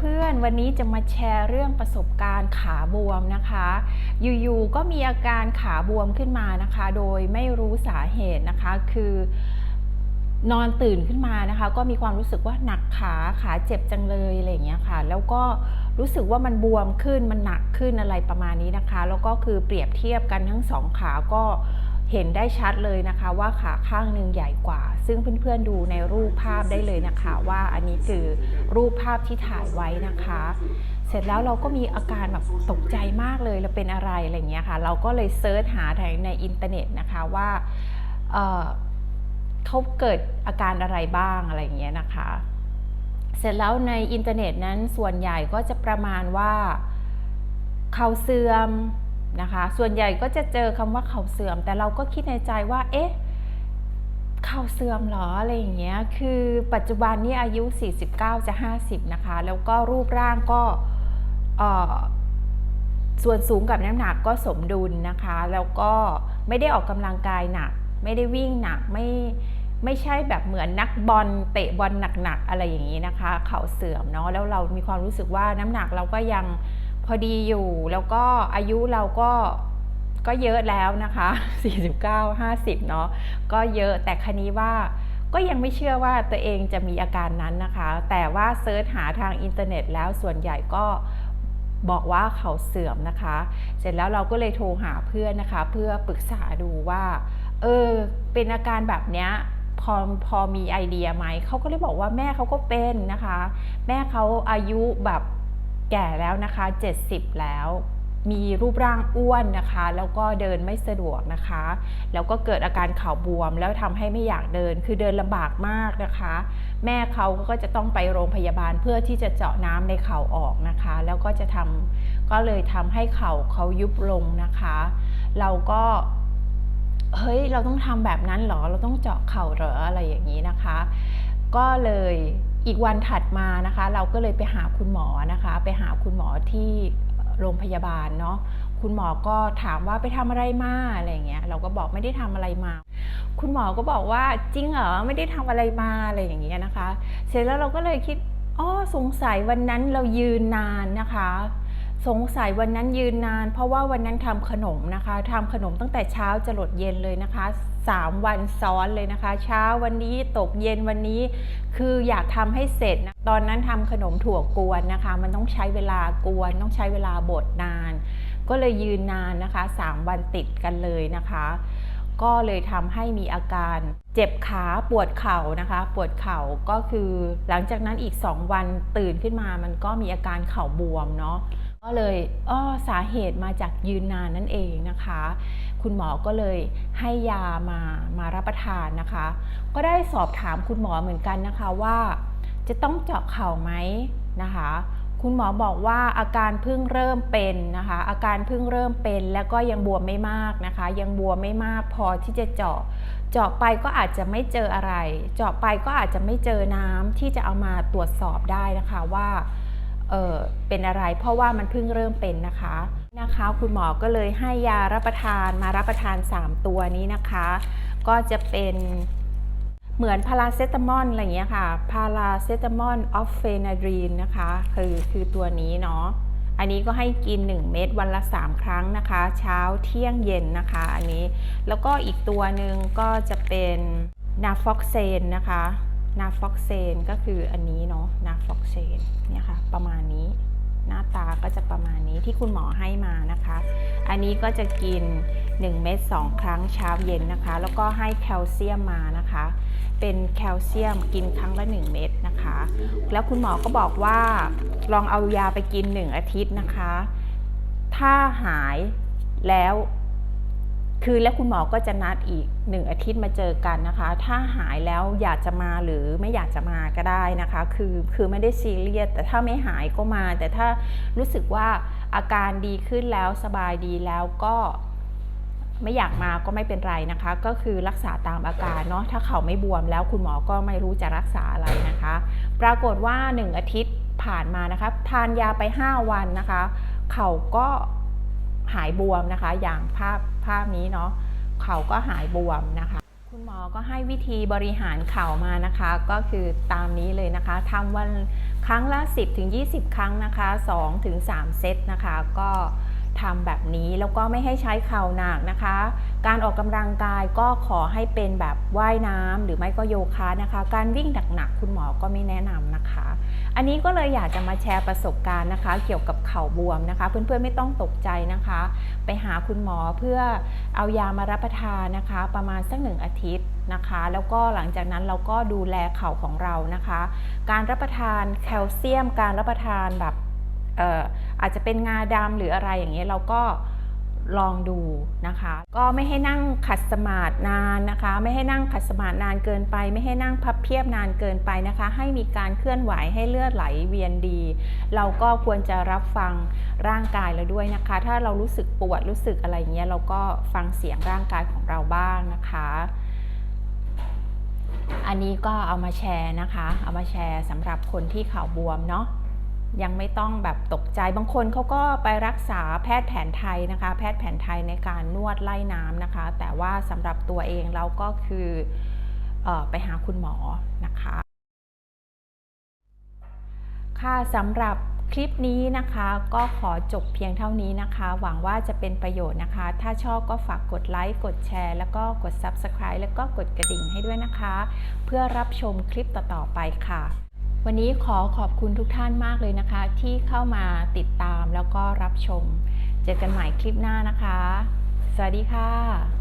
เพื่อนๆ วันนี้จะมาแชร์เรื่องประสบการณ์ขาบวมนะคะ อยู่ๆ ก็มีอาการขาบวมขึ้นมานะคะ โดยไม่รู้สาเหตุนะคะ คือนอนตื่นขึ้นมานะคะ ก็มีความรู้สึกว่าหนักขาขาเจ็บจังเลยอะไรอย่างเงี้ยค่ะ แล้วก็รู้สึกว่ามันบวมขึ้นมันหนักขึ้นอะไรประมาณนี้นะคะ แล้วก็คือเปรียบเทียบกันทั้งสองขาก็ เห็นได้ชัดเลยนะคะว่าขาข้างหนึ่งใหญ่กว่า ซึ่งเพื่อนๆดูในรูปภาพได้เลยนะคะ ว่าอันนี้คือรูปภาพที่ถ่ายไว้นะคะ เสร็จแล้วเราก็มีอาการแบบตกใจมากเลยเราเป็นอะไรอะไรเงี้ยค่ะ เราก็เลยเซิร์ชหาในอินเทอร์เน็ตนะคะว่าเเขาเกิดอาการอะไรบ้างอะไรเงี้ยนะคะ เสร็จแล้วในอินเทอร์เน็ตนั้นส่วนใหญ่ก็จะประมาณว่าเข่าเสื่อม นะคะ ส่วนใหญ่ก็จะเจอคำว่าเข่าเสื่อม แต่เราก็คิดในใจว่า เอ๊ะ เข่าเสื่อมเหรออะไรอย่างเงี้ย คือปัจจุบันนี้อายุ 49 จะ 50 นะคะ แล้วก็รูปร่างก็ส่วนสูงกับน้ำหนักก็สมดุลนะคะ แล้วก็ไม่ได้ออกกำลังกายหนัก ไม่ได้วิ่งหนัก ไม่ไม่ใช่แบบเหมือนนักบอลเตะบอลหนักๆอะไรอย่างนี้นะคะ เข่าเสื่อมเนาะ แล้วเรามีความรู้สึกว่าน้ำหนักเราก็ยัง พอดีอยู่แล้วก็อายุเราก็ก็เยอะแล้วนะคะ 49 50 เนาะก็เยอะแต่คันนี้ว่าก็ยังไม่เชื่อว่าตัวเองจะมีอาการนั้นนะคะ แต่ว่าเซิร์ชหาทางอินเทอร์เน็ตแล้วส่วนใหญ่ก็บอกว่าเขาเสื่อมนะคะ เสร็จแล้วเราก็เลยโทรหาเพื่อนนะคะ เพื่อปรึกษาดูว่า เออ เป็นอาการแบบเนี้ยพอพอมีไอเดียไหม เขาก็เลยบอกว่าแม่เขาก็เป็นนะคะ แม่เขาอายุแบบ แก่แล้วนะคะ 70 แล้ว มีรูปร่างอ้วนนะคะ แล้วก็เดินไม่สะดวกนะคะ แล้วก็เกิดอาการเข่าบวม แล้วทำให้ไม่อยากเดินคือเดินลำบากมากนะคะ แม่เขาก็จะต้องไปโรงพยาบาลเพื่อที่จะเจาะน้ำในเข่าออกนะคะ แล้วก็จะทำก็เลยทำให้เข่าเขายุบลงนะคะ เราก็เฮ้ยเราต้องทำแบบนั้นเหรอ เราต้องเจาะเข่าเหรออะไรอย่างนี้นะคะ ก็เลย อีกวันถัดมานะคะ เราก็เลยไปหาคุณหมอนะคะ ไปหาคุณหมอที่โรงพยาบาลเนาะคุณหมอก็ถามว่าไปทำอะไรมาอะไรเงี้ยเราก็บอกไม่ได้ทำอะไรมา คุณหมอก็บอกว่าจริงเหรอไม่ได้ทำอะไรมาอะไรอย่างเงี้ยนะคะ เสร็จแล้วเราก็เลยคิดอ๋อสงสัยวันนั้นเรายืนนานนะคะ สงสัยวันนั้นยืนนาน เพราะว่าวันนั้นทำขนมนะคะทำขนมตั้งแต่เช้าจะหลดเย็นเลยนะคะสามวันซ้อนเลยนะคะ เช้าวันนี้ตกเย็นวันนี้ คืออยากทำให้เสร็จนะตอนนั้นทำขนมถั่วกวนนะคะ มันต้องใช้เวลากวน ต้องใช้เวลาบดนาน ก็เลยยืนนานนะคะสามวันติดกันเลยนะคะ ก็เลยทำให้มีอาการเจ็บขาปวดเข่านะคะ ปวดเข่าก็คือหลังจากนั้นอีก 2 วันตื่นขึ้นมามันก็มีอาการเข่าบวมเนาะ ก็เลยอ้อสาเหตุมาจากยืนนานนั่นเองนะคะ คุณหมอก็เลยให้ยามามารับประทานนะคะ ก็ได้สอบถามคุณหมอเหมือนกันนะคะว่า จะต้องเจาะเข่าไหมนะคะ คุณหมอบอกว่าอาการเพิ่งเริ่มเป็นนะคะ อาการเพิ่งเริ่มเป็นแล้วก็ยังบวมไม่มากนะคะ ยังบวมไม่มากพอที่จะเจาะ เจาะไปก็อาจจะไม่เจออะไร เจาะไปก็อาจจะไม่เจอน้ำที่จะเอามาตรวจสอบได้นะคะว่า เเป็นอะไร เพราะว่ามันเพิ่งเริ่มเป็นนะคะนะคะ คุณหมอก็เลยให้ยารับประทานมารับประทาน 3 ตัวนี้นะคะ ก็จะเป็นเหมือนพาราเซตามอลอะไรเงี้ยค่ะพาราเซตามอลออฟเฟนาดรีนนะคะคือคือตัวนี้เนาะอันนี้ก็ให้กิน 1 เม็ดวันละ 3 ครั้งนะคะ เช้าเที่ยงเย็นนะคะ อันนี้แล้วก็อีกตัวหนึ่งก็จะเป็นนาฟอกเซนนะคะ นาฟอกเซนก็คืออันนี้เนาะนาฟอกเซนเนี่ยค่ะ ประมาณนี้หน้าตาก็จะประมาณนี้ที่คุณหมอให้มานะคะ อันนี้ก็จะกิน 1 เม็ด2ครั้งเช้าเย็นนะคะ แล้วก็ให้แคลเซียมมานะคะ เป็นแคลเซียมกินครั้งละ 1 เม็ดนะคะ แล้วคุณหมอก็บอกว่าลองเอายาไปกิน 1 อาทิตย์นะคะ ถ้าหายแล้ว คือแล้วคุณหมอก็จะนัดอีก1อาทิตย์มาเจอกันนะคะ ถ้าหายแล้วอยากจะมาหรือไม่อยากจะมาก็ได้นะคะ คือคือไม่ได้ซีเรียสแต่ถ้าไม่หายก็มา แต่ถ้ารู้สึกว่าอาการดีขึ้นแล้วสบายดีแล้วก็ไม่อยากมาก็ไม่เป็นไรนะคะ ก็คือรักษาตามอาการเนาะถ้าเขาไม่บวมแล้วคุณหมอก็ไม่รู้จะรักษาอะไรนะคะ ปรากฏว่า 1 อาทิตย์ผ่านมานะคะ ทานยาไป 5 วันนะคะ เขาก็ หายบวมนะคะ อย่างภาพภาพนี้เนาะเขาก็หายบวมนะคะ คุณหมอก็ให้วิธีบริหารเข่ามานะคะ ก็คือตามนี้เลยนะคะทำวันครั้งละ 10ถึง20 ครั้งนะคะ2ถึง3เซตนะคะ ก็ ทำแบบนี้แล้วก็ไม่ให้ใช้เข่าหนักนะคะ การออกกำลังกายก็ขอให้เป็นแบบว่ายน้ำหรือไม่ก็โยคะนะคะ การวิ่งหนักๆคุณหมอก็ไม่แนะนำนะคะ อันนี้ก็เลยอยากจะมาแชร์ประสบการณ์นะคะ เกี่ยวกับเข่าบวมนะคะ เพื่อนๆไม่ต้องตกใจนะคะ ไปหาคุณหมอเพื่อเอายามารับประทานนะคะ ประมาณสักหนึ่งอาทิตย์นะคะ แล้วก็หลังจากนั้นเราก็ดูแลเข่าของเรานะคะ การรับประทานแคลเซียม การรับประทานแบบ อาจจะเป็นงาดำหรืออะไรอย่างเงี้ยเราก็ลองดูนะคะ ก็ไม่ให้นั่งขัดสมาธินานนะคะ ไม่ให้นั่งขัดสมาธินานเกินไป ไม่ให้นั่งพับเพียบนานเกินไปนะคะ ให้มีการเคลื่อนไหวให้เลือดไหลเวียนดี เราก็ควรจะรับฟังร่างกายเราด้วยนะคะ ถ้าเรารู้สึกปวดรู้สึกอะไรเงี้ยเราก็ฟังเสียงร่างกายของเราบ้างนะคะ อันนี้ก็เอามาแชร์นะคะ เอามาแชร์สำหรับคนที่ข่าวบวมเนาะ ยังไม่ต้องแบบตกใจบางคนเขาก็ไปรักษาแพทย์แผนไทยนะคะ แพทย์แผนไทยในการนวดไล่น้ำนะคะ แต่ว่าสำหรับตัวเองเราก็คืออไปหาคุณหมอนะคะ ค่ะสำหรับคลิปนี้นะคะก็ขอจบเพียงเท่านี้นะคะ หวังว่าจะเป็นประโยชน์นะคะ ถ้าชอบก็ฝากกดไลค์กดแชร์ แล้วก็กด Subscribe แล้วก็กดกระดิ่งให้ด้วยนะคะ เพื่อรับชมคลิปต่อๆไปค่ะ วันนี้ขอขอบคุณทุกท่านมากเลยนะคะ ที่เข้ามาติดตามแล้วก็รับชม เจอกันใหม่คลิปหน้านะคะ สวัสดีค่ะ